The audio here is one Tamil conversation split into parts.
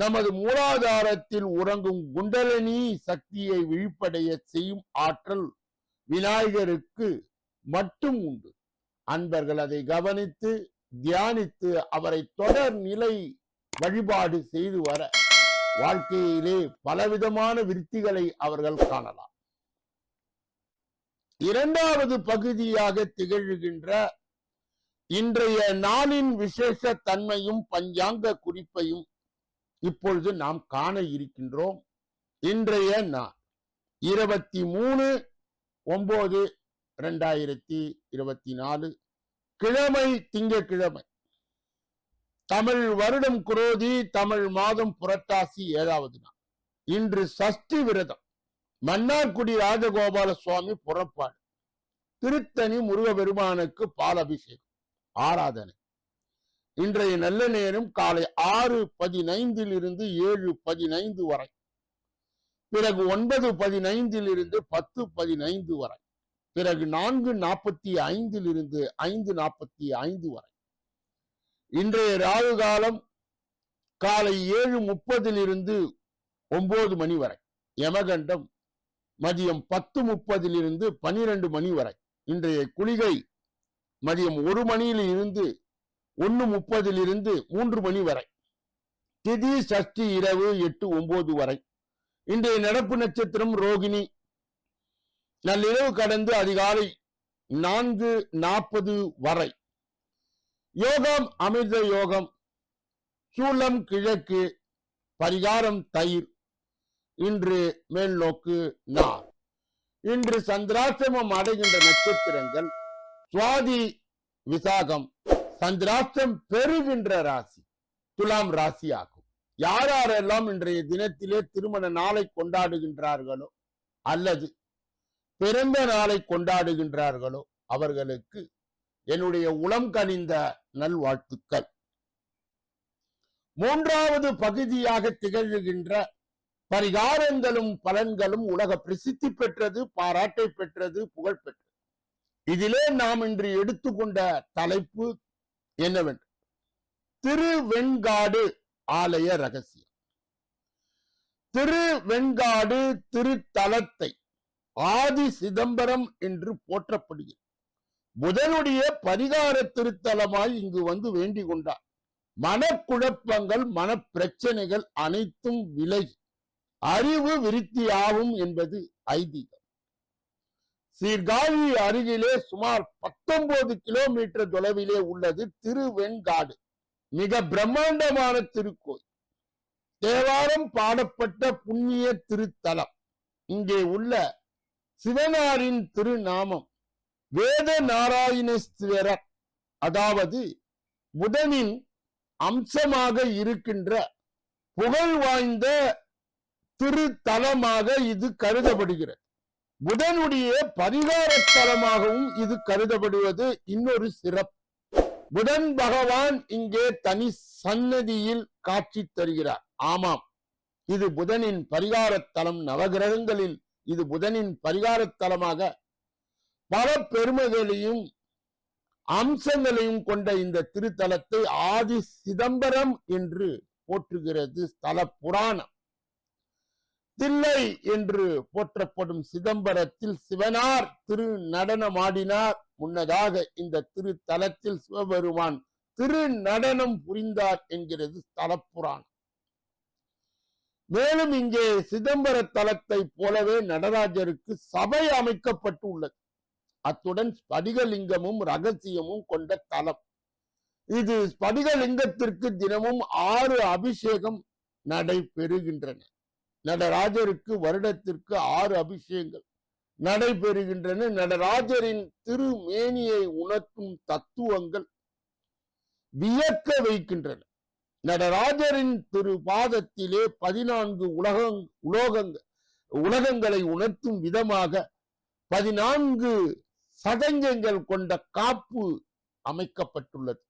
நமது மூலாதாரத்தில் உறங்கும் குண்டலினி சக்தியை விழிப்படைய செய்யும் ஆற்றல் விநாயகருக்கு மட்டும் உண்டு. அன்பர்கள் அதை கவனித்து தியானித்து அவரை தொடர் நிலை வழிபாடு செய்து வர வாழ்க்கையிலே பலவிதமான விருத்திகளை அவர்கள் காணலாம். இரண்டாவது பகுதியாக திகழ்கின்ற இன்றைய நாளின் விசேஷ தன்மையும் பஞ்சாங்க குறிப்பையும் இப்பொழுது நாம் காண இருக்கின்றோம் இன்றைய நாள். இருபத்தி மூணு ஒன்பது ரெண்டாயிரத்தி இருபத்தி நாலு கிழமை திங்கட்கிழமை. தமிழ் வருடம் குரோதி தமிழ் மாதம் புரட்டாசி ஏழாவது நாள். இன்று சஷ்டி விரதம். மன்னார்குடி ராஜகோபால சுவாமி புறப்பாடு. திருத்தணி முருகபெருமானுக்கு பாலபிஷேகம். ஆராதனை. இன்றைய நல்ல நேரம் காலை ஆறு பதினைந்தில் இருந்து ஏழு பதினைந்து வரை. பிறகு ஒன்பது பதினைந்தில் இருந்து பத்து பதினைந்து வரை. பிறகு நான்கு நாற்பத்தி ஐந்தில் இருந்து ஐந்து நாற்பத்தி ஐந்து வரை. இன்றைய ராகு காலம் காலை ஏழு முப்பதில் இருந்து ஒன்பது மணி வரை. யமகண்டம் மதியம் பத்து முப்பதில் இருந்து பனிரெண்டு மணி வரை. இன்றைய குளிகை மதியம் ஒரு மணியில் இருந்து ஒன்று முப்பதிலிருந்து மூன்று மணி வரை. திதி சஷ்டி இரவு எட்டு ஒன்பது வரை. இன்றைய நடப்பு நட்சத்திரம் ரோகிணி. நள்ளிரவு கடந்து அதிகாலை நான்கு நாற்பது வரை. யோகம் அமிர்த யோகம் சூலம் கிழக்கு பரிகாரம் தயிர். இன்று மேல் நோக்கு நார் இன்று சந்திராசிரமம் அடைகின்ற நட்சத்திரங்கள் சுவாதி விசாகம். சந்திராஷ்டம் பெறுகின்ற ராசி துலாம் ராசி ஆகும் யார் யாரெல்லாம் இன்றைய தினத்திலே திருமண நாளை கொண்டாடுகின்றார்களோ அல்லது பிறந்த நாளை கொண்டாடுகின்றார்களோ அவர்களுக்கு என்னுடைய உளம் கனிந்த நல்வாழ்த்துக்கள். மூன்றாவது பகுதியாக திகழ்கின்ற பரிகாரங்களும் பலன்களும் உலக பிரசித்தி பெற்றது பாராட்டை பெற்றது புகழ் பெற்றது. இதிலே நாம் இன்று எடுத்துக்கொண்ட தலைப்பு என்னவென்று திருவெண்காடு ஆலய ரகசியம். திருவெண்காடு திருத்தலத்தை ஆதி சிதம்பரம் என்று போற்றப்படுகிறது. புதனுடைய பரிகார திருத்தலமாய் இங்கு வந்து வேண்டிக் கொண்டார் மனக்குழப்பங்கள் மனப்பிரச்சனைகள் அனைத்தும் விலகி அறிவு விருத்தியாகும் என்பது ஐதீகம். சீர்காழி அருகிலே சுமார் பத்தொன்பது கிலோமீட்டர் தொலைவிலே உள்ளது திருவெண்காடு. மிக பிரம்மாண்டமான திருக்கோயில். தேவாரம் பாடப்பட்ட புண்ணிய திருத்தலம். இங்கே உள்ள சிவனாரின் திருநாமம் வேத நாராயணஸ்வரர் அதாவது புதனின் அம்சமாக இருக்கின்ற புகழ் வாய்ந்த திருத்தலமாக இது கருதப்படுகிறது. புதனுடைய பரிகார தலமாகவும் இது கருதப்படுவது இன்னொரு சிறப்பு. புதன் பகவான் இங்கே தனி சன்னதியில் காட்சி தருகிறார். ஆமாம் இது புதனின் பரிகார தலம் நவகிரகங்களில் இது புதனின் பரிகார தலமாக பல பெருமைகளையும் அம்சங்களையும் கொண்ட இந்த திருத்தலத்தை ஆதி சிதம்பரம் என்று போற்றுகிறது ஸ்தல புராணம். தில்லை என்று போற்றப்படும் சிதம்பரத்தில் சிவனார் திரு நடனமாடினார் முன்னதாக இந்த திருத்தலத்தில் சிவபெருமான் திரு நடனம் புரிந்தார் என்கிறது தலப்புராணம் புராணம் மேலும் இங்கே சிதம்பர தலத்தை போலவே நடராஜருக்கு சபை அமைக்கப்பட்டு உள்ளது அத்துடன் ஸ்படிகலிங்கமும் ரகசியமும் கொண்ட தலம். இது ஸ்படிகலிங்கத்திற்கு தினமும் ஆறு அபிஷேகம் நடைபெறுகின்றன. நடராஜருக்கு வருடத்திற்கு ஆறு அபிஷேகங்கள் நடைபெறுகின்றன. நடராஜரின் திருமேனியை உணர்த்தும் தத்துவங்கள் வியக்க வைக்கின்றன. நடராஜரின் திரு பாதத்திலே பதினான்கு உலகங் உலோகங்கள் உலகங்களை உணர்த்தும் விதமாக பதினான்கு சதங்கங்கள் கொண்ட காப்பு அமைக்கப்பட்டுள்ளது.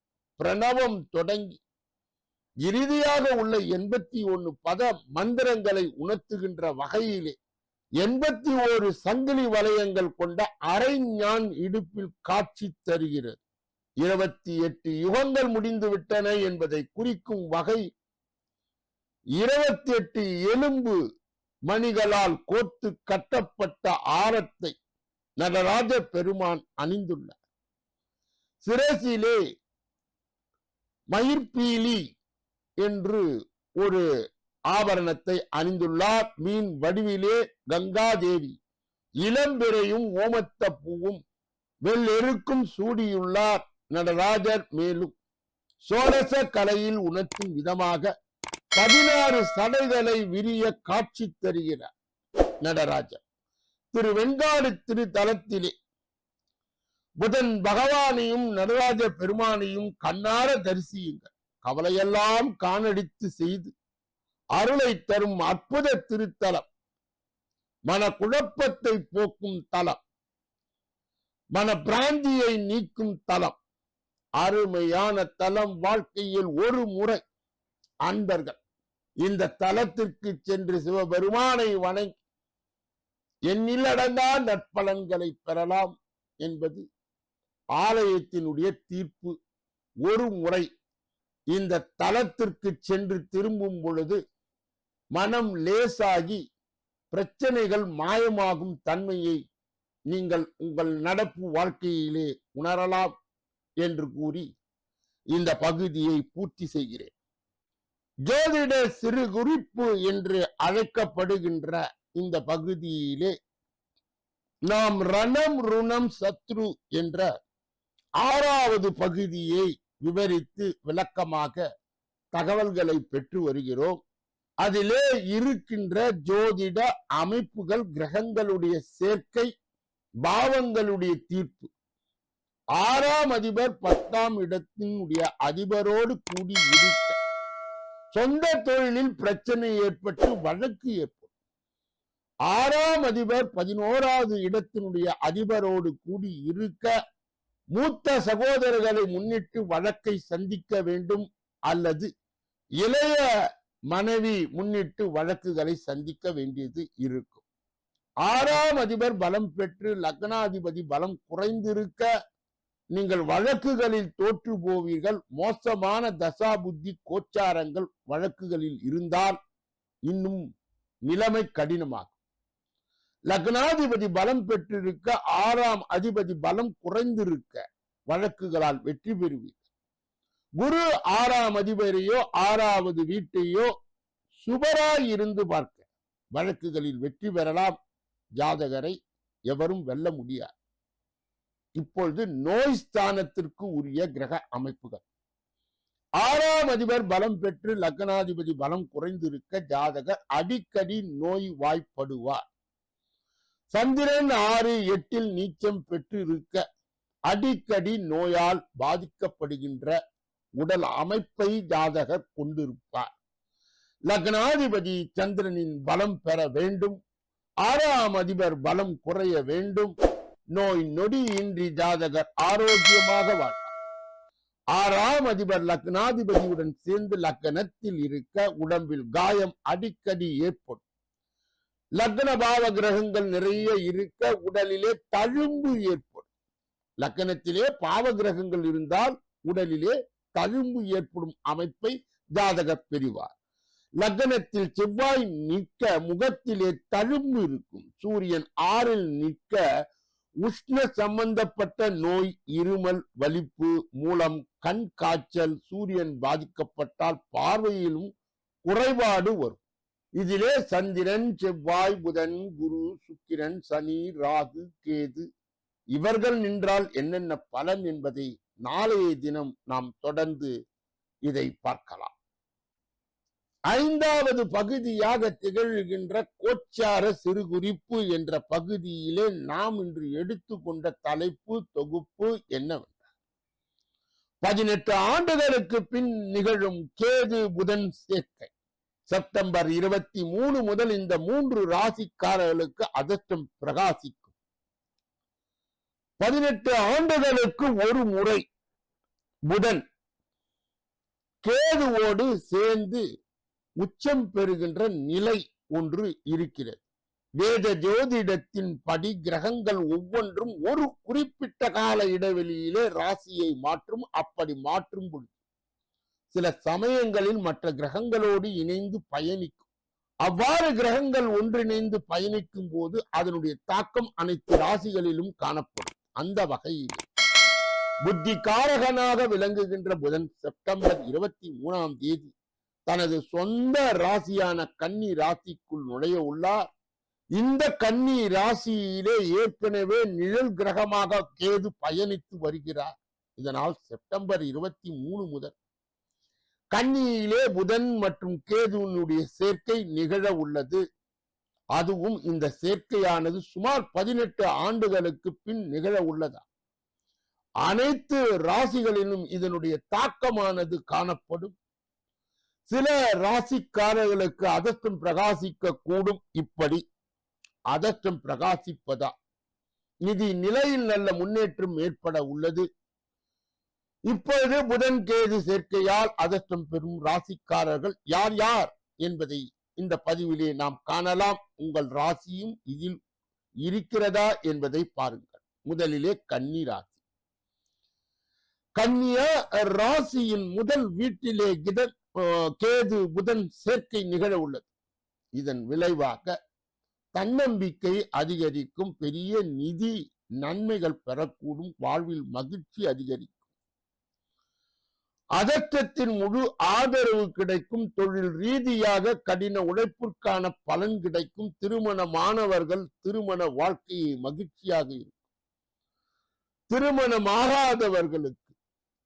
பிரணவம் தொடங்கி இறுதியாக உள்ள எண்பத்தி ஒன்னு பத மந்திரங்களை உணர்த்துகின்ற வகையிலே எண்பத்தி ஓரு சங்கிலி வளையங்கள் கொண்ட அரை ஞான் இடுப்பில் காட்சி தருகிறது. இருபத்தி எட்டு யுகங்கள் முடிந்து விட்டன என்பதை குறிக்கும் வகை இருபத்தி எட்டு எலும்பு மணிகளால் கோர்த்து கட்டப்பட்ட ஆரத்தை நடராஜ பெருமான் அணிந்துள்ளார். சிரசிலே மயிர்பீலி என்று ஒரு ஆபரணத்தை அணிந்துள்ளார். மீன் வடிவிலே கங்காதேவி. இளம்பெறையும் ஓமத்த பூவும் வெள்ளெருக்கும் சூடியுள்ளார் நடராஜர் மேலும். சோழச கலையில் உணர்த்தும் விதமாக பதினாறு சடைகளை விரிய காட்சி தருகிறார் நடராஜர். திரு வெண்காடு திருத்தலத்திலே புதன் பகவானையும் நடராஜ பெருமானையும் கண்ணார தரிசியுங்கள். கவலையெல்லாம் காணடித்து செய்து அருளை தரும் அற்புத திருத்தலம். மன குழப்பத்தை போக்கும் தலம். மன பிராந்தியை நீக்கும் தலம். அருமையான தலம் வாழ்க்கையில் ஒரு முறை அன்பர்கள் இந்த தலத்திற்கு சென்று சிவபெருமானை வணங்கி எண்ணிலடங்கா நற்பலன்களை பெறலாம் என்பது ஆலயத்தினுடைய தீர்ப்பு. ஒரு முறை இந்த தளத்திற்கு சென்று திரும்பும் பொழுது மனம் லேசாகி பிரச்சனைகள் மாயமாகும் தன்மையை நீங்கள் உங்கள் நடப்பு வாழ்க்கையிலே உணரலாம் என்று கூறி இந்த பகுதியை பூர்த்தி செய்கிறேன். ஜோதிட சிறு குறிப்பு என்று அழைக்கப்படுகின்ற இந்த பகுதியிலே நாம் ரணம் ருணம் சத்ரு என்ற ஆறாவது பகுதியை விவரித்து விளக்கமாக தகவல்களை பெற்று வருகிறோம். அதிலே இருக்கின்ற ஜோதிட அமைப்புகள் கிரகங்களுடைய சேர்க்கை பாவங்களுடைய தீர்ப்பு. ஆறாம் அதிபர் பத்தாம் இடத்தினுடைய அதிபரோடு கூடி இருக்க சொந்த தொழிலில் பிரச்சனை ஏற்பட்டு வழக்கு ஏற்படும். ஆறாம் அதிபர் பதினோராவது இடத்தினுடைய அதிபரோடு கூடி இருக்க மூத்த சகோதரர்களை முன்னிட்டு வழக்கை சந்திக்க வேண்டும் அல்லது இளைய மனைவி முன்னிட்டு வழக்குகளை சந்திக்க வேண்டியது இருக்கும். ஆறாம் அதிபர் பலம் பெற்று லக்னாதிபதி பலம் குறைந்திருக்க நீங்கள் வழக்குகளில் தோற்று போவீர்கள். மோசமான தசா புத்தி கோச்சாரங்கள் வழக்குகளில் இருந்தால் இன்னும் நிலைமை கடினமாகும். லக்னாதிபதி பலம் பெற்றிருக்க ஆறாம் அதிபதி பலம் குறைந்திருக்க வழக்குகளால் வெற்றி பெறுவீர்கள். குரு ஆறாம் அதிபரையோ ஆறாவது வீட்டையோ சுபராய் இருந்து பார்க்க வழக்குகளில் வெற்றி பெறலாம். ஜாதகரை எவரும் வெல்ல முடியாது. இப்பொழுது நோய் ஸ்தானத்திற்கு உரிய கிரக அமைப்புகள். ஆறாம் அதிபர் பலம் பெற்று லக்னாதிபதி பலம் குறைந்திருக்க ஜாதகர் அடிக்கடி நோய் வாய்ப்படுவார். சந்திரன் ஆறு எட்டில் நீச்சம் பெற்று இருக்க அடிக்கடி நோயால் பாதிக்கப்படுகின்ற உடல் அமைப்பை ஜாதகர் கொண்டிருப்பார். லக்னாதிபதி சந்திரனின் பலம் பெற வேண்டும். ஆறாம் அதிபர் பலம் குறைய வேண்டும். நோய் நொடி இன்றி ஜாதகர் ஆரோக்கியமாக வாழ்வார். ஆறாம் அதிபர் லக்னாதிபதியுடன் சேர்ந்து லக்னத்தில் இருக்க உடம்பில் காயம் அடிக்கடி ஏற்படும். லக்ன பாவ கிரகங்கள் நிறைய இருக்க உடலிலே தழும்பு ஏற்படும். லக்னத்திலே பாவ கிரகங்கள் இருந்தால் உடலிலே தழும்பு ஏற்படும் அமைப்பை ஜாதகர் பெறுவார். லக்னத்தில் செவ்வாய் நிற்க முகத்திலே தழும்பு இருக்கும். சூரியன் ஆறில் நிற்க உஷ்ண சம்பந்தப்பட்ட நோய் இருமல் வலிப்பு மூலம் கண் காய்ச்சல் சூரியன் பாதிக்கப்பட்டால் பார்வையிலும் குறைபாடு வரும். இதிலே சந்திரன் செவ்வாய் புதன் குரு சுக்கிரன் சனி ராகு கேது. இவர்கள் நின்றால் என்னென்ன பலன் என்பதை நாளைய தினம் நாம் தொடர்ந்து இதை பார்க்கலாம். ஐந்தாவது பகுதியாக திகழ்கின்ற கோச்சார சிறுகுறிப்பு என்ற பகுதியிலே நாம் இன்று எடுத்துக்கொண்ட தலைப்பு தொகுப்பு என்னவென்றால் பதினெட்டு ஆண்டுகளுக்கு பின் நிகழும் கேது புதன் சேர்க்கை. செப்டம்பர் இருபத்தி மூணு முதல் இந்த மூன்று ராசிக்காரர்களுக்கு அதிர்ஷ்டம் பிரகாசிக்கும். பதினெட்டு ஆண்டுகளுக்கு ஒரு முறை புதன் கேதுவோடு சேர்ந்து உச்சம் பெறுகின்ற நிலை ஒன்று இருக்கிறது. வேத ஜோதிடத்தின் படி கிரகங்கள் ஒவ்வொன்றும் ஒரு குறிப்பிட்ட கால இடைவெளியிலே ராசியை மாற்றும் அப்படி மாற்றும் பொழுது சில சமயங்களில் மற்ற கிரகங்களோடு இணைந்து பயணிக்கும். அவ்வாறு கிரகங்கள் ஒன்றிணைந்து பயணிக்கும் போது அதனுடைய தாக்கம் அனைத்து ராசிகளிலும் காணப்படும். அந்த வகையில். புத்தி காரகனாக விளங்குகின்ற புதன் செப்டம்பர் இருபத்தி மூணாம் தேதி தனது சொந்த ராசியான கன்னி ராசிக்குள் நுழைய உள்ளார். இந்த கன்னி ராசியிலே ஏற்கனவே நிழல் கிரகமாக கேது பயணித்து வருகிறார். இதனால் செப்டம்பர் இருபத்தி மூணு முதல் கன்னியிலே புதன் மற்றும் கேதுவினுடைய சேர்க்கை நிகழ உள்ளது. அதுவும் இந்த சேர்க்கையானது சுமார் பதினெட்டு ஆண்டுகளுக்கு பின் நிகழ உள்ளதா? அனைத்து ராசிகளிலும் இதனுடைய தாக்கமானது காணப்படும். சில ராசிக்காரர்களுக்கு அதற்கும் பிரகாசிக்க கூடும் இப்படி. அதற்கும் பிரகாசிப்பதா? நிதி நிலையில் நல்ல முன்னேற்றம் ஏற்பட உள்ளது. இப்பொழுது புதன் கேது சேர்க்கையால் அதிர்ஷ்டம் பெறும் ராசிக்காரர்கள் யார் யார் என்பதை இந்த பதிவிலே நாம் காணலாம். உங்கள் ராசியும் இதில் இருக்கிறதா என்பதை பாருங்கள். முதலிலே கன்னி ராசி. கன்னியா ராசியின் முதல் வீட்டிலே கிதன் கேது புதன் சேர்க்கை நிகழ உள்ளது. இதன் விளைவாக தன்னம்பிக்கை அதிகரிக்கும் பெரிய நிதி நன்மைகள் பெறக்கூடும் வாழ்வில் மகிழ்ச்சி அதிகரிக்கும். அதற்றத்தின் முழு ஆதரவு கிடைக்கும் தொழில் ரீதியாக கடின உழைப்பிற்கான பலன் கிடைக்கும். திருமண மாணவர்கள் திருமண வாழ்க்கையை மகிழ்ச்சியாக இருக்கும். திருமணமாகாதவர்களுக்கு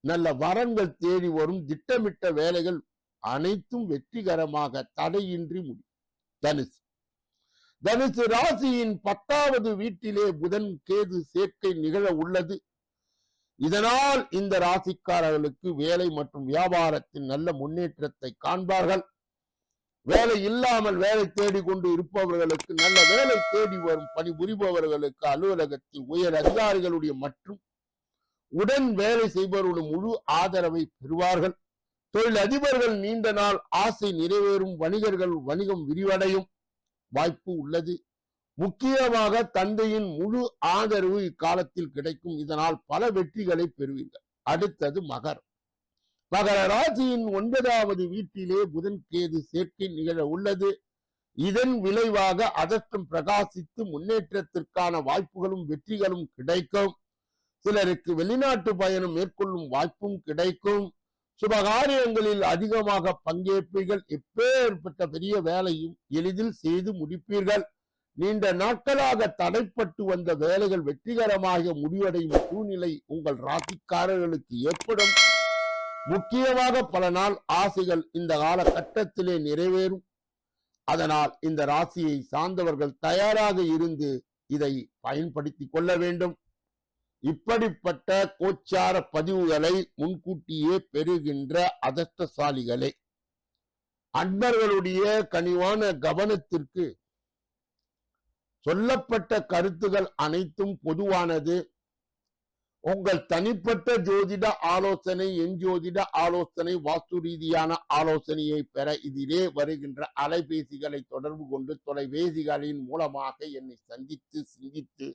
நல்ல வரங்கள் தேடி வரும். திட்டமிட்ட வேலைகள் அனைத்தும் வெற்றிகரமாக தடையின்றி முடியும். தனுசு. தனுசு ராசியின் பத்தாவது வீட்டிலே புதன் கேது சேர்க்கை நிகழ உள்ளது. இதனால் இந்த ராசிக்காரர்களுக்கு வேலை மற்றும் வியாபாரத்தின் நல்ல முன்னேற்றத்தை காண்பார்கள். வேலை இல்லாமல் வேலை தேடி கொண்டு இருப்பவர்களுக்கு நல்ல வேலை தேடி வரும் பணிபுரிபவர்களுக்கு அலுவலகத்தில் உயர் அதிகாரிகளுடைய மற்றும் உடன் வேலை செய்பவர்களுடைய முழு ஆதரவை பெறுவார்கள். தொழிலதிபர்கள் நீண்ட நாள் ஆசை நிறைவேறும் வணிகர்கள் வணிகம் விரிவடையும் வாய்ப்பு உள்ளது. முக்கியமாக தந்தையின் முழு ஆதரவு இக்காலத்தில் கிடைக்கும். இதனால் பல வெற்றிகளை பெறுவீர்கள். அடுத்தது மகர். மகர ராசியின் ஒன்பதாவது வீட்டிலே புதன் கேது சேர்க்கை நிகழ உள்ளது. இதன் விளைவாக அதற்கும் பிரகாசித்து முன்னேற்றத்திற்கான வாய்ப்புகளும் வெற்றிகளும் கிடைக்கும். சிலருக்கு வெளிநாட்டு பயணம் மேற்கொள்ளும் வாய்ப்பும் கிடைக்கும். சுபகாரியங்களில் அதிகமாக பங்கேற்பீர்கள். எப்பேற்பட்ட பெரிய வேலையும் எளிதில் செய்து முடிப்பீர்கள். நீண்ட நாட்களாக தடைப்பட்டு வந்த வேலைகள் வெற்றிகரமாக முடிவடையும் சூழ்நிலை உங்கள் ராசிக்காரர்களுக்கு ஏற்படும். முக்கியமாக பல நாள் ஆசைகள் இந்த காலகட்டத்திலே நிறைவேறும். அதனால் இந்த ராசியை சார்ந்தவர்கள் தயாராக இருந்து இதை பயன்படுத்தி கொள்ள வேண்டும். இப்படிப்பட்ட கோச்சார பதிவுகளை முன்கூட்டியே பெறுகின்ற அதிர்ஷ்டசாலிகளே அன்பர்களுடைய கனிவான கவனத்திற்கு சொல்லப்பட்ட கருத்துகள் அனைத்தும் பொதுவானது. உங்கள் தனிப்பட்ட ஜோதிட ஆலோசனை என் ஜோதிட ஆலோசனை வாஸ்து ரீதியான ஆலோசனையை பெற இதிலே வருகின்ற அலைபேசிகளை தொடர்பு கொண்டு தொலைபேசிகளின் மூலமாக என்னை சந்தித்து சிந்தித்து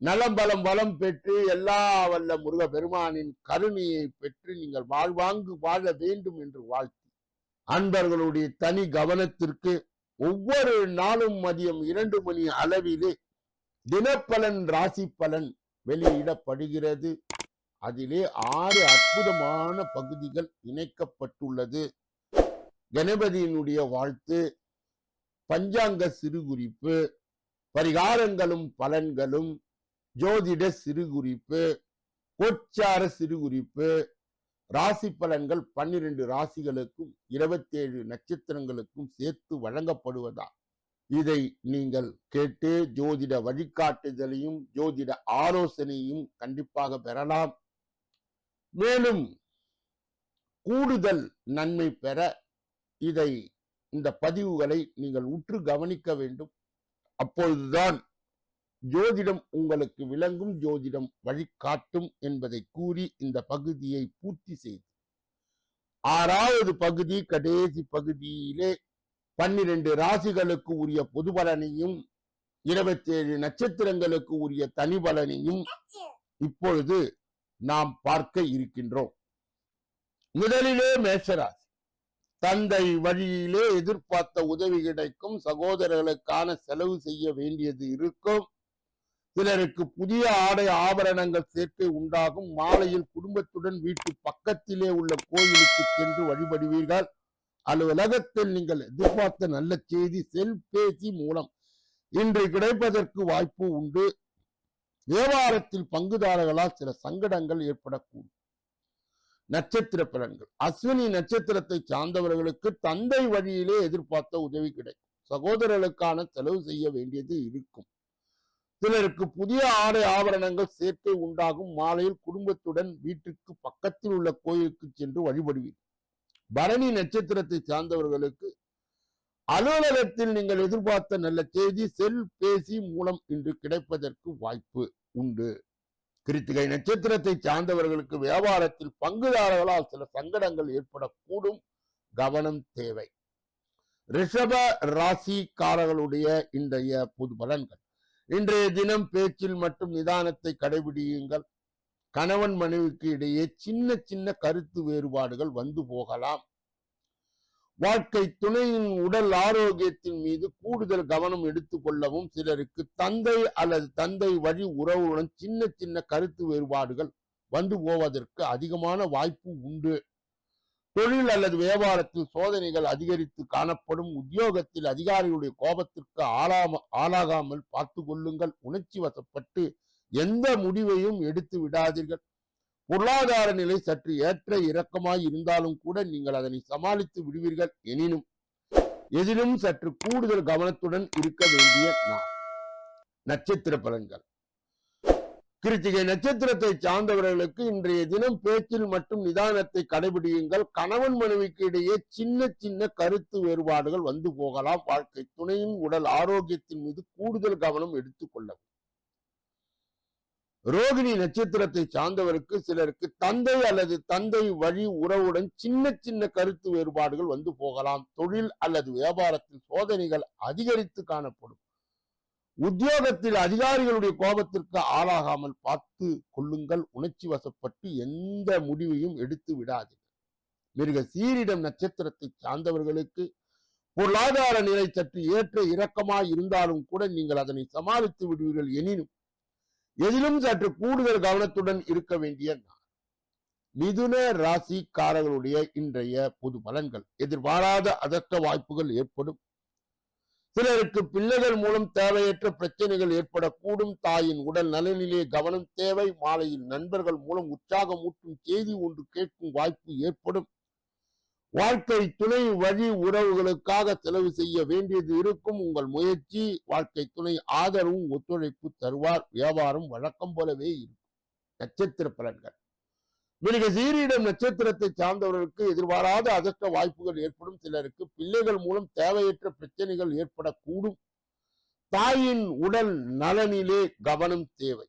நலம் பலம் வளம் பெற்று எல்லா வல்ல முருக பெருமானின் கருணையை பெற்று நீங்கள் வாழ்வாங்கு வாழ வேண்டும் என்று வாழ்த்தி. அன்பர்களுடைய தனி கவனத்திற்கு ஒவ்வொரு நாளும் மதியம் இரண்டு மணி அளவிலே தினப்பலன் ராசி பலன் வெளியிடப்படுகிறது. அதிலே ஆறு அற்புதமான பகுதிகள் இணைக்கப்பட்டுள்ளது. கணபதியினுடைய வாழ்த்து பஞ்சாங்க சிறுகுறிப்பு பரிகாரங்களும் பலன்களும் ஜோதிட சிறுகுறிப்பு கோச்சார சிறுகுறிப்பு ராசி பலன்கள் பன்னிரண்டு ராசிகளுக்கும் இருபத்தேழு நட்சத்திரங்களுக்கும் சேர்த்து வழங்கப்படுவதா? இதை நீங்கள் கேட்டு ஜோதிட வழிகாட்டுதலையும் ஜோதிட ஆலோசனையும் கண்டிப்பாக பெறலாம். மேலும் கூடுதல் நன்மை பெற இதை இந்த பதிவுகளை நீங்கள் உற்று கவனிக்க வேண்டும். அப்பொழுதுதான் ஜோதிடம் உங்களுக்கு விளங்கும் ஜோதிடம் வழிகாட்டும் என்பதை கூறி இந்த பகுதியை பூர்த்தி செய்து. ஆறாவது பகுதி கடைசி பகுதியிலே பன்னிரண்டு ராசிகளுக்கு உரிய பொது பலனையும் இருபத்தேழு நட்சத்திரங்களுக்கு உரிய தனி பலனையும் இப்பொழுது நாம் பார்க்க இருக்கின்றோம். முதலிலே மேஷராசி. தந்தை வழியிலே எதிர்பார்த்த உதவி கிடைக்கும் சகோதரர்களுக்கான செலவு செய்ய வேண்டியது இருக்கும். சிலருக்கு புதிய ஆடை ஆபரணங்கள் சேர்க்கை உண்டாகும். மாலையில் குடும்பத்துடன் வீட்டு பக்கத்திலே உள்ள கோயிலுக்கு சென்று வழிபடுவீர்கள். அலுவலகத்தில் நீங்கள் எதிர்பார்த்த நல்ல செய்தி செல்பேசி மூலம் இன்று கிடைப்பதற்கு வாய்ப்பு உண்டு. வியாபாரத்தில் பங்குதாரர்களால் சில சங்கடங்கள் ஏற்படக்கூடும். நட்சத்திர பலன்கள். அஸ்வினி நட்சத்திரத்தை சார்ந்தவர்களுக்கு தந்தை வழியிலே எதிர்பார்த்த உதவி கிடைக்கும். சகோதரர்களுக்கான செலவு செய்ய வேண்டியது இருக்கும். சிலருக்கு புதிய ஆடை ஆபரணங்கள் சேர்க்கை உண்டாகும். மாலையில் குடும்பத்துடன் வீட்டுக்கு பக்கத்தில் உள்ள கோயிலுக்கு சென்று வழிபடுவீர். பரணி நட்சத்திரத்தை சார்ந்தவர்களுக்கு அலுவலகத்தில் நீங்கள் எதிர்பார்த்த நல்ல செய்தி செல் பேசி மூலம் இன்று கிடைப்பதற்கு வாய்ப்பு உண்டு. கிருத்திகை நட்சத்திரத்தை சார்ந்தவர்களுக்கு வியாபாரத்தில் பங்குதாரர்களால் சில சங்கடங்கள் ஏற்படக்கூடும். கவனம் தேவை. ரிஷப ராசிக்காரர்களுடைய இன்றைய பொது பலன்கள். இன்றைய தினம் பேச்சில் மட்டும் நிதானத்தை கடைபிடியுங்கள். கணவன் மனைவிக்கு இடையே சின்ன சின்ன கருத்து வேறுபாடுகள் வந்து போகலாம். வாழ்க்கை துணையின் உடல் ஆரோக்கியத்தின் மீது கூடுதல் கவனம் எடுத்துக்கொள்ளவும் சிலருக்கு தந்தை அல்லது தந்தை வழி உறவுடன் சின்ன சின்ன கருத்து வேறுபாடுகள் வந்து போவதற்கு அதிகமான வாய்ப்பு உண்டு. தொழில் அல்லது வியாபாரத்தில் சோதனைகள் அதிகரித்து காணப்படும் உத்தியோகத்தில் அதிகாரிகளுடைய கோபத்திற்கு ஆளாம ஆளாகாமல் பார்த்து கொள்ளுங்கள். உணர்ச்சி வசப்பட்டு எந்த முடிவையும் எடுத்து விடாதீர்கள். பொருளாதார நிலை சற்று ஏற்ற இறக்கமாய் இருந்தாலும் கூட நீங்கள் அதனை சமாளித்து விடுவீர்கள். எனினும் எதிலும் சற்று கூடுதல் கவனத்துடன் இருக்க வேண்டிய நான் நட்சத்திர பலன்கள். கிருத்திகை நட்சத்திரத்தை சார்ந்தவர்களுக்கு இன்றைய தினம் பேச்சில் மற்றும் நிதானத்தை கடைபிடியுங்கள். கணவன் மனைவிக்கு இடையே சின்ன சின்ன கருத்து வேறுபாடுகள் வந்து போகலாம். வாழ்க்கை துணையின் உடல் ஆரோக்கியத்தின் மீது கூடுதல் கவனம் எடுத்துக் கொள்ளவும். ரோகிணி நட்சத்திரத்தை சார்ந்தவருக்கு சிலருக்கு தந்தை அல்லது தந்தை வழி உறவுடன் சின்ன சின்ன கருத்து வேறுபாடுகள் வந்து போகலாம். தொழில் அல்லது வியாபாரத்தில் சோதனைகள் அதிகரித்து காணப்படும். உத்தியோகத்தில் அதிகாரிகளுடைய கோபத்திற்கு ஆளாகாமல் பார்த்து கொள்ளுங்கள். உணர்ச்சி வசப்பட்டு எந்த முடிவையும் எடுத்து விடாதீர்கள். மிருக சீரிடம் நட்சத்திரத்தை சார்ந்தவர்களுக்கு பொருளாதார நிலை சற்று ஏற்ற இறக்கமாய் இருந்தாலும் கூட நீங்கள் அதனை சமாளித்து விடுவீர்கள் எனினும் எதிலும் சற்று கூடுதல் கவனத்துடன் இருக்க வேண்டிய நான் மிதுன ராசிக்காரர்களுடைய இன்றைய பொது பலன்கள். எதிர்பாராத அதற்ற வாய்ப்புகள் ஏற்படும். சிலருக்கு பிள்ளைகள் மூலம் தேவையற்ற பிரச்சனைகள் ஏற்படக்கூடும். தாயின் உடல் நலனிலே கவனம் தேவை. மாலையில் நண்பர்கள் மூலம் உற்சாகமூட்டும் செய்தி ஒன்று கேட்கும் வாய்ப்பு ஏற்படும். வாழ்க்கை துணை வழி உறவுகளுக்காக செலவு செய்ய வேண்டியது இருக்கும். உங்கள் முயற்சி வாழ்க்கை துணை ஆதரவும் ஒத்துழைப்பு தருவார். வியாபாரம் வழக்கம் போலவே இருக்கும். நட்சத்திர பலன்கள். மிருக சீரியிடம் நட்சத்திரத்தை சார்ந்தவர்களுக்கு எதிர்பாராத அதிர்ஷ்ட வாய்ப்புகள் ஏற்படும். சிலருக்கு பிள்ளைகள் மூலம் தேவையற்ற பிரச்சனைகள் ஏற்படக்கூடும். தாயின் உடல் நலனிலே கவனம் தேவை.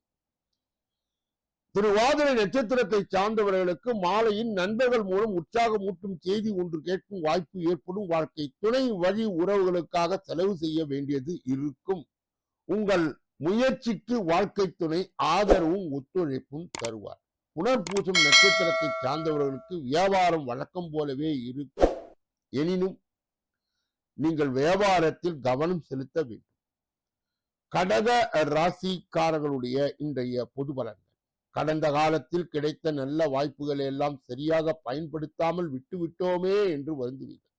திருவாதிரை நட்சத்திரத்தை சார்ந்தவர்களுக்கு மாலையின் நண்பர்கள் மூலம் உற்சாகமூட்டும் செய்தி ஒன்று கேட்கும் வாய்ப்பு ஏற்படும். வாழ்க்கை துணை வழி உறவுகளுக்காக செலவு செய்ய வேண்டியது இருக்கும். உங்கள் முயற்சிக்கு வாழ்க்கை துணை ஆதரவும் ஒத்துழைப்பும் தருவார். புனர்பூசம் நட்சத்திரத்தை சார்ந்தவர்களுக்கு வியாபாரம் வழக்கம் போலவே இருக்கும். எனினும் நீங்கள் வியாபாரத்தில் கவனம் செலுத்த வேண்டும். கடக ராசிக்காரர்களுடைய இன்றைய பொது பலன்கள். கடந்த காலத்தில் கிடைத்த நல்ல வாய்ப்புகளை எல்லாம் சரியாக பயன்படுத்தாமல் விட்டுவிட்டோமே என்று வருந்துவீர்கள்.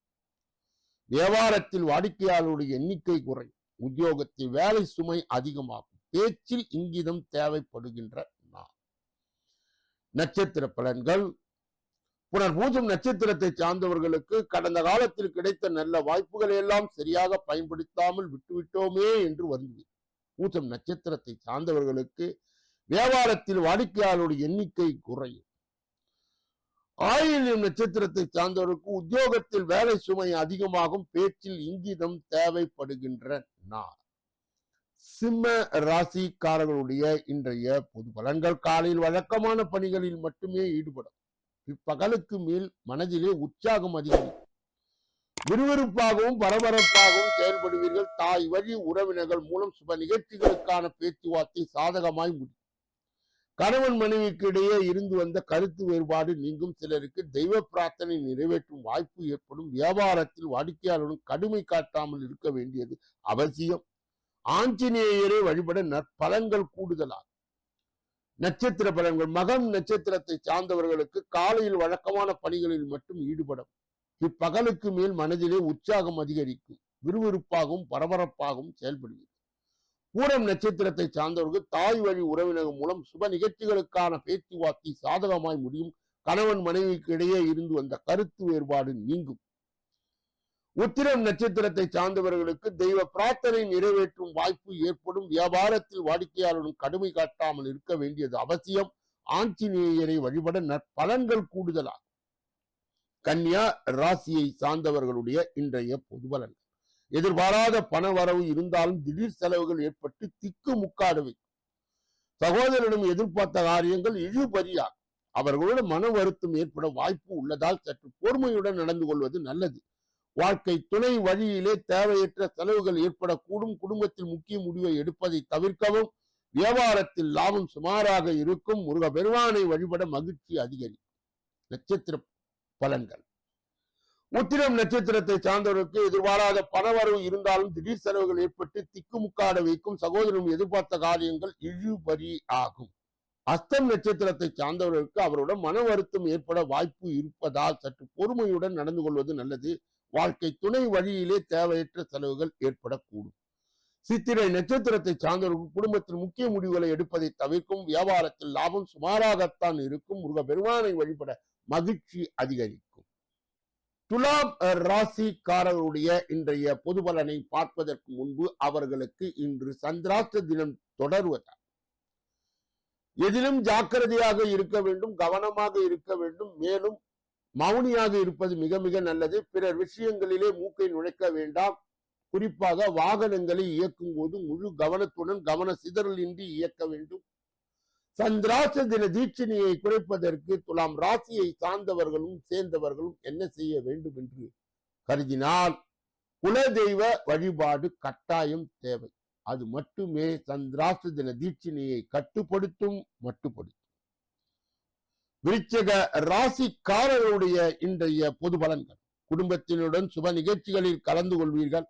வியாபாரத்தில் வாடிக்கையாளருடைய எண்ணிக்கை குறையும். உத்தியோகத்தில் வேலை சுமை அதிகமாகும். பேச்சில் இங்கிதம் தேவைப்படுகின்ற நட்சத்திர பலன்கள் புனர் பூஜம் நட்சத்திரத்தை சார்ந்தவர்களுக்கு கடந்த காலத்தில் கிடைத்த நல்ல வாய்ப்புகளை எல்லாம் சரியாக பயன்படுத்தாமல் விட்டுவிட்டோமே என்று வருந்துவீர் பூஜம் நட்சத்திரத்தை சார்ந்தவர்களுக்கு வியாபாரத்தில் வாடிக்கையாளருடைய எண்ணிக்கை குறையும். ஆயில்யம் நட்சத்திரத்தை சார்ந்தவருக்கு உத்தியோகத்தில் வேலை சுமை அதிகமாகும் பேச்சில் இங்கிதம் தேவைப்படுகின்ற நாள் சிம்ம ராசிக்காரர்களுடைய இன்றைய பொது பலன்கள் காலையில் வழக்கமான பணிகளில் மட்டுமே ஈடுபடும். இப்பகலுக்கு மேல் மனதிலே உற்சாகம் அதிகரிக்கும் விறுவிறுப்பாகவும் பரபரப்பாகவும் செயல்படுவீர்கள். தாய் வழி உறவினர்கள் மூலம் சுப நிகழ்ச்சிகளுக்கான பேச்சுவார்த்தை சாதகமாய் முடியும். கணவன் மனைவிக்கு இடையே இருந்து வந்த கருத்து வேறுபாடு நீங்கும். சிலருக்கு தெய்வ பிரார்த்தனை நிறைவேற்றும் வாய்ப்பு ஏற்படும். வியாபாரத்தில் வாடிக்கையாளர்களும் கடுமை காட்டாமல் இருக்க வேண்டியது அவசியம். ஆஞ்சநேயரை வழிபட நற்பலங்கள் கூடுதலாகும். நட்சத்திர பலன்கள் மகம் நட்சத்திரத்தை சார்ந்தவர்களுக்கு காலையில் வழக்கமான பணிகளில் மட்டும் ஈடுபடும். இப்பகலுக்கு மேல் மனதிலே உற்சாகம் அதிகரிக்கும் விறுவிறுப்பாகவும் பரபரப்பாகவும் செயல்படுவீர்கள் பூரம் நட்சத்திரத்தை சார்ந்தவர்கள் தாய் வழி உறவினர் மூலம் சுப நிகழ்ச்சிகளுக்கான பேச்சுவார்த்தை சாதகமாய் முடியும். கணவன் மனைவிக்கு இடையே இருந்து வந்த கருத்து வேறுபாடு நீங்கும். உத்திரம் நட்சத்திரத்தை சார்ந்தவர்களுக்கு தெய்வ பிரார்த்தனை நிறைவேற்றும் வாய்ப்பு ஏற்படும். வியாபாரத்தில் வாடிக்கையாளருடன் கடுமை காட்டாமல் இருக்க வேண்டியது அவசியம். ஆஞ்சநேயரை வழிபட நற்பலன்கள் கூடுதலாகும். கன்னியா ராசியை சார்ந்தவர்களுடைய இன்றைய பொதுபலன் எதிர்பாராத பண வரவு இருந்தாலும் திடீர் செலவுகள் ஏற்பட்டு திக்கு முக்காடுவை. சகோதரரிடம் எதிர்பார்த்த காரியங்கள் இழுபறியாகும். அவர்களோட மன வருத்தம் ஏற்பட வாய்ப்பு உள்ளதால் சற்று பொறுமையுடன் நடந்து கொள்வது நல்லது. வாழ்க்கை துணை வழியிலே தேவையற்ற செலவுகள் ஏற்படக்கூடும். குடும்பத்தில் முக்கிய முடிவை எடுப்பதை தவிர்க்கவும் வியாபாரத்தில் லாபம் சுமாராக இருக்கும். முருக பெருமானை வழிபட மகிழ்ச்சி அதிகரிக்கும் நட்சத்திர பலன்கள். உத்திரம் நட்சத்திரத்தை சார்ந்தவருக்கு எதிர்பாராத பணவரவு இருந்தாலும் திடீர் செலவுகள் ஏற்பட்டு திக்குமுக்காட வைக்கும் சகோதரன் எதிர்பார்த்த காரியங்கள் இழுபறி ஆகும். அஸ்தம் நட்சத்திரத்தை சார்ந்தவர்களுக்கு அவருடன் மன வருத்தம் ஏற்பட வாய்ப்பு இருப்பதால் சற்று பொறுமையுடன் நடந்து கொள்வது நல்லது. வாழ்க்கை துணை வழியிலே தேவையற்ற செலவுகள் ஏற்படக்கூடும். சித்திரை நட்சத்திரத்தை சார்ந்தவர்கள் குடும்பத்தில் முக்கிய முடிவுகளை எடுப்பதை தவிர்க்கும் வியாபாரத்தில் லாபம் சுமாராகத்தான் இருக்கும். முருக பெருமானை வழிபட மகிழ்ச்சி அதிகரிக்கும். துலாம் ராசிக்காரருடைய இன்றைய பொது பலனை பார்ப்பதற்கு முன்பு அவர்களுக்கு இன்று சந்திராஷ்ட தினம் தொடர்வதால். எதிலும் ஜாக்கிரதையாக இருக்க வேண்டும் கவனமாக இருக்க வேண்டும். மேலும் மௌனியாக இருப்பது மிக மிக நல்லது. பிறர் விஷயங்களிலே மூக்கை நுழைக்க வேண்டாம். குறிப்பாக வாகனங்களை இயக்கும் போது முழு கவனத்துடன் கவன சிதறல் இன்றி இயக்க வேண்டும். சந்திராச தின தீட்சணியை குறைப்பதற்கு துலாம் ராசியை சார்ந்தவர்களும் சேர்ந்தவர்களும் என்ன செய்ய வேண்டும் என்று கருதினால் குலதெய்வ வழிபாடு கட்டாயம் தேவை. அது மட்டுமே சந்திராச தின தீட்சணியை கட்டுப்படுத்தும் மட்டுப்படுத்தும். விருச்சக ராசிக்காரர்களுடைய இன்றைய பொது பலன்கள். குடும்பத்தினுடன் சுப நிகழ்ச்சிகளில் கலந்து கொள்வீர்கள்.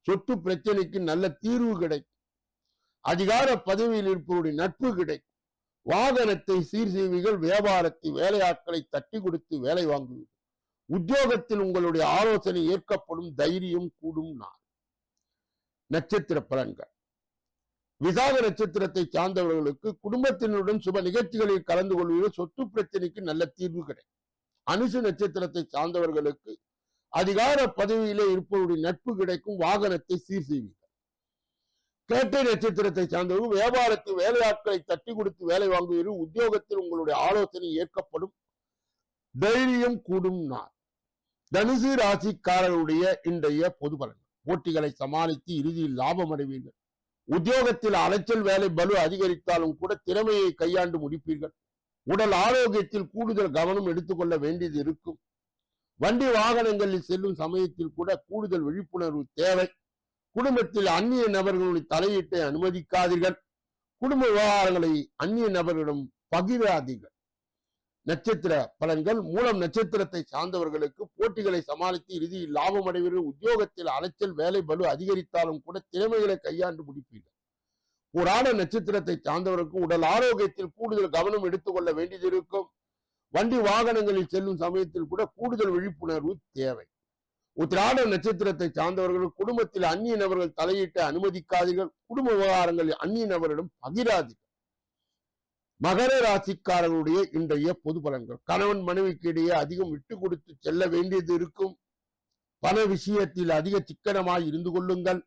சொத்து பிரச்சனைக்கு நல்ல தீர்வு கிடைக்கும். அதிகார பதவியில் இருப்பவருடைய நட்பு கிடைக்கும். வாகனத்தை சீர் செய்வீர்கள். வியாபாரத்தை வேலையாட்களை தட்டி கொடுத்து வேலை வாங்குவீர்கள். உத்தியோகத்தில் உங்களுடைய ஆலோசனை ஏற்கப்படும் தைரியம் கூடும் நான் நட்சத்திர பலன்கள். விசாக நட்சத்திரத்தை சார்ந்தவர்களுக்கு குடும்பத்தினருடன் சுப நிகழ்ச்சிகளில் கலந்து கொள்வது சொத்து பிரச்சனைக்கு நல்ல தீர்வு கிடைக்கும். அனுசு நட்சத்திரத்தை சார்ந்தவர்களுக்கு அதிகார பதவியிலே இருப்பவருடைய நட்பு கிடைக்கும் வாகனத்தை சீர் செய்வீர்கள். கேட்டை நட்சத்திரத்தை சார்ந்தவர்கள் வியாபாரத்தில் வேலையாட்களை தட்டி கொடுத்து வேலை வாங்குவீர்கள் உத்தியோகத்தில் உங்களுடைய ஆலோசனை ஏற்கப்படும். தைரியம் கூடும் நாள். தனுசு ராசிக்காரருடைய இன்றைய பொது பலன் போட்டிகளை சமாளித்து இறுதியில் லாபம் அடைவீர்கள். உத்தியோகத்தில் அலைச்சல் வேலை பலு அதிகரித்தாலும் கூட திறமையை கையாண்டு முடிப்பீர்கள். உடல் ஆரோக்கியத்தில் கூடுதல் கவனம் எடுத்துக்கொள்ள வேண்டியது இருக்கும். வண்டி வாகனங்களில் செல்லும் சமயத்தில் கூட கூடுதல் விழிப்புணர்வு தேவை. குடும்பத்தில் அந்நிய நபர்களுடைய தலையீட்டை அனுமதிக்காதீர்கள். குடும்ப விவகாரங்களை அந்நிய நபர்களிடம் பகிராதீர்கள். நட்சத்திர பலன்கள் மூலம் நட்சத்திரத்தை சார்ந்தவர்களுக்கு போட்டிகளை சமாளித்து இறுதியில் லாபம் அடைவீர்கள் உத்தியோகத்தில் அலைச்சல் வேலை பலு அதிகரித்தாலும் கூட திறமைகளை கையாண்டு முடிப்பீர்கள். புராண நட்சத்திரத்தை சார்ந்தவருக்கு உடல் ஆரோக்கியத்தில் கூடுதல் கவனம் எடுத்துக்கொள்ள வேண்டியது இருக்கும். வண்டி வாகனங்களில் செல்லும் சமயத்தில் கூட கூடுதல் விழிப்புணர்வு தேவை. உத்திராட நட்சத்திரத்தை சார்ந்தவர்கள் குடும்பத்தில் அந்நிய நபர்கள் தலையிட்டு அனுமதிக்காதீர்கள். குடும்ப விவகாரங்களில் அந்நிய நபரிடம் பகிராதீர்கள். மகர ராசிக்காரர்களுடைய இன்றைய பொது பலன்கள். கணவன் மனைவிக்கு இடையே அதிகம் விட்டு கொடுத்து செல்ல வேண்டியது இருக்கும். பண விஷயத்தில் அதிக சிக்கனமாய் இருந்து கொள்ளுங்கள்.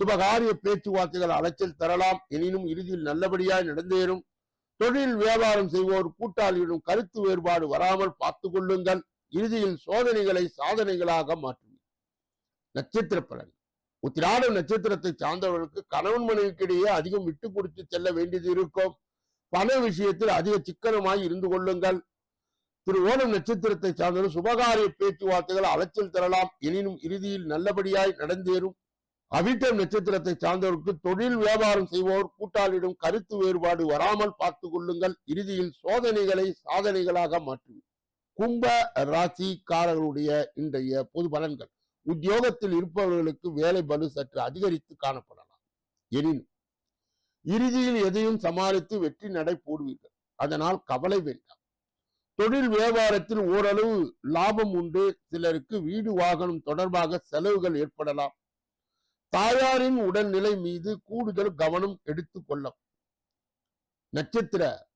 சுபகாரிய பேச்சுவார்த்தைகள் அலைச்சல் தரலாம். எனினும் இறுதியில் நல்லபடியாய் நடந்தேறும். தொழில் வியாபாரம் செய்வோர் கூட்டாளியிடம் கருத்து வேறுபாடு வராமல் பார்த்து கொள்ளுங்கள். இறுதியில் சோதனைகளை சாதனைகளாக மாற்றும் நட்சத்திர பலன் உத்திராட நட்சத்திரத்தை சார்ந்தவர்களுக்கு கணவன் மனைவிக்கிடையே அதிகம் விட்டு கொடுத்து செல்ல வேண்டியது இருக்கும். பண விஷயத்தில் அதிக சிக்கனமாய் இருந்து கொள்ளுங்கள். திரு ஓணம் நட்சத்திரத்தை சார்ந்தவர் சுபகாரிய பேச்சுவார்த்தைகள் அலைச்சல் தரலாம். எனினும் இறுதியில் நல்லபடியாய் நடந்தேறும். அவிட்டம் நட்சத்திரத்தை சார்ந்தவருக்கு தொழில் வியாபாரம் செய்வோர் கூட்டாளியிடம் கருத்து வேறுபாடு வராமல் பார்த்து கொள்ளுங்கள். இறுதியில் சோதனைகளை சாதனைகளாக மாற்றும். கும்ப ராசிக்காரர்களுடைய இன்றைய பொது பலன்கள். உத்தியோகத்தில் இருப்பவர்களுக்கு வேலை பலு சற்று அதிகரித்து காணப்படலாம். எனினும் இறுதியில் எதையும் சமாளித்து வெற்றி நடை போடுவீர்கள். அதனால் கவலை வேண்டாம். தொழில் வியாபாரத்தில் ஓரளவு லாபம் உண்டு. சிலருக்கு வீடு வாகனம் தொடர்பாக செலவுகள் ஏற்படலாம். தாயாரின் உடல்நிலை மீது கூடுதல் கவனம் எடுத்துக் நட்சத்திர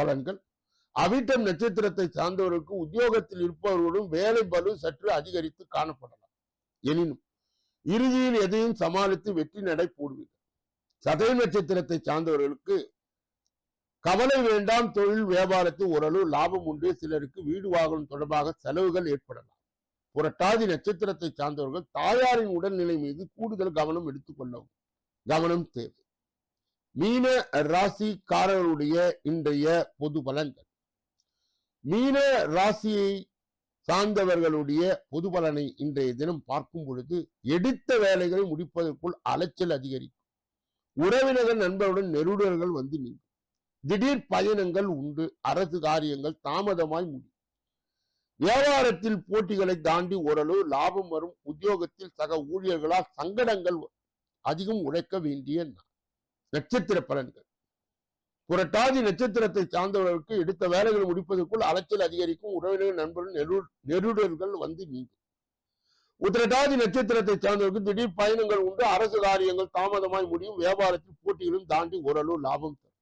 பலன்கள். அவிட்டம் நட்சத்திரத்தை சார்ந்தவர்களுக்கு உத்தியோகத்தில் இருப்பவர்களும் வேலை பலு சற்று அதிகரித்து காணப்படலாம். எனினும் இறுதியில் எதையும் சமாளித்து வெற்றி நடை போடுவீர்கள். சதய நட்சத்திரத்தை சார்ந்தவர்களுக்கு கவலை வேண்டாம் தொழில் வியாபாரத்தில் ஓரளவு லாபம் உண்டு. சிலருக்கு வீடு வாகனம் தொடர்பாக செலவுகள் ஏற்படலாம். புரட்டாதி நட்சத்திரத்தை சார்ந்தவர்கள் தாயாரின் உடல்நிலை மீது கூடுதல் கவனம் எடுத்துக்கொள்ளவும் கவனம் தேவை. மீன ராசிக்காரர்களுடைய இன்றைய பொது பலன்கள். மீன ராசியை சார்ந்தவர்களுடைய பொது பலனை இன்றைய தினம் பார்க்கும் பொழுது எடுத்த வேலைகளை முடிப்பதற்குள் அலைச்சல் அதிகரிக்கும். உறவினர்கள் நண்பருடன் நெருடர்கள் வந்து நீங்கும் திடீர் பயணங்கள் உண்டு. அரசு காரியங்கள் தாமதமாய் முடியும் வியாபாரத்தில் போட்டிகளை தாண்டி ஓரளவு லாபம் வரும். உத்தியோகத்தில் சக ஊழியர்களால் சங்கடங்கள் அதிகம் உழைக்க வேண்டிய நட்சத்திர பலன்கள். புரட்டாதி நட்சத்திரத்தை சார்ந்தவர்களுக்கு எடுத்த வேலைகளை முடிப்பதற்குள் அலைச்சல் அதிகரிக்கும். உறவினர் நண்பர்கள் நெரு நெருடர்கள் வந்து நீங்கும். உத்திரட்டாதி நட்சத்திரத்தை சார்ந்தவர்களுக்கு திடீர் பயணங்கள் உண்டு. அரசு காரியங்கள் தாமதமாய் முடியும். வியாபாரத்தில் போட்டிகளும் தாண்டி ஓரளவு லாபம் தரும்.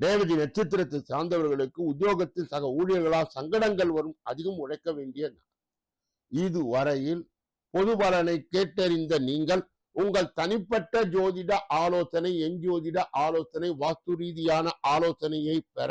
ரேவதி நட்சத்திரத்தை சார்ந்தவர்களுக்கு உத்தியோகத்தில் சக ஊழியர்களால் சங்கடங்கள் வரும். அதிகம் உழைக்க வேண்டிய இது இதுவரையில் பொது பலனை கேட்டறிந்த நீங்கள் உங்கள் தனிப்பட்ட ஜோதிட ஆலோசனை எஞ்சோதிட ஆலோசனை வாஸ்து ரீதியான ஆலோசனையை பெற